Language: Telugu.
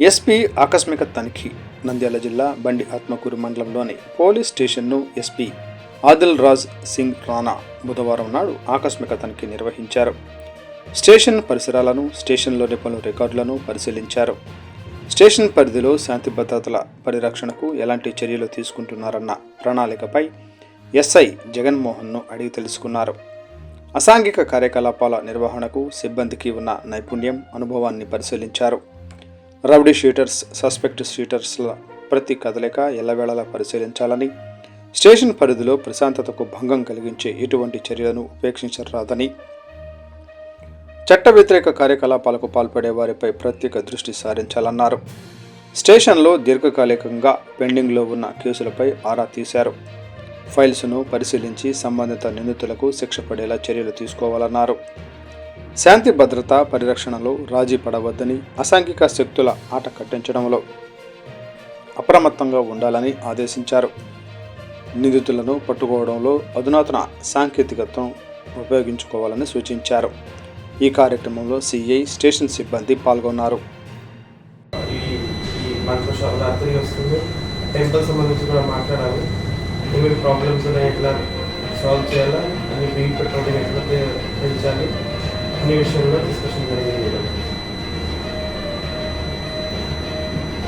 ఎస్పీ ఆకస్మిక తనిఖీ. నంద్యాల జిల్లా బండి ఆత్మకూరు మండలంలోని పోలీస్ స్టేషన్ను ఎస్పీ ఆదిల్ రాజ్ సింగ్ రాణా బుధవారం నాడు ఆకస్మిక తనిఖీ నిర్వహించారు. స్టేషన్ పరిసరాలను స్టేషన్లోని పలు రికార్డులను పరిశీలించారు. స్టేషన్ పరిధిలో శాంతి భద్రతల పరిరక్షణకు ఎలాంటి చర్యలు తీసుకుంటున్నారన్న ప్రణాళికపై ఎస్ఐ జగన్మోహన్ను అడిగి తెలుసుకున్నారు. అసాంఘిక కార్యకలాపాల నిర్వహణకు సిబ్బందికి ఉన్న నైపుణ్యం అనుభవాన్ని పరిశీలించారు. రౌడీ షీటర్స్ సస్పెక్ట్ షీటర్స్ల ప్రతి కదలిక ఎల్లవేళలా పరిశీలించాలని స్టేషన్ పరిధిలో ప్రశాంతతకు భంగం కలిగించే ఎటువంటి చర్యలను ఉపేక్షించరాదని చట్ట వ్యతిరేక కార్యకలాపాలకు పాల్పడే వారిపై ప్రత్యేక దృష్టి సారించాలన్నారు. స్టేషన్లో దీర్ఘకాలికంగా పెండింగ్లో ఉన్న కేసులపై ఆరా తీశారు. ఫైల్స్ను పరిశీలించి సంబంధిత నిందితులకు శిక్ష పడేలా చర్యలు తీసుకోవాలన్నారు. శాంతి భద్రత పరిరక్షణలో రాజీ పడవద్దని అసాంఘిక శక్తుల ఆట కట్టించడంలో అప్రమత్తంగా ఉండాలని ఆదేశించారు. నిందితులను పట్టుకోవడంలో అధునాతన సాంకేతికతను ఉపయోగించుకోవాలని సూచించారు. ఈ కార్యక్రమంలో సిఐ స్టేషన్ సిబ్బంది పాల్గొన్నారు. టెంపుల్ సంబంధించి కూడా మాట్లాడాలి. ఏమేమి ప్రాబ్లమ్స్ ఉన్నాయి ఎట్లా సాల్వ్ చేయాలా అని బీ పెట్రోలింగ్ ఎట్లా పెంచాలి இந்த விஷயம்லாம் டிஸ்கஷன் பண்ணி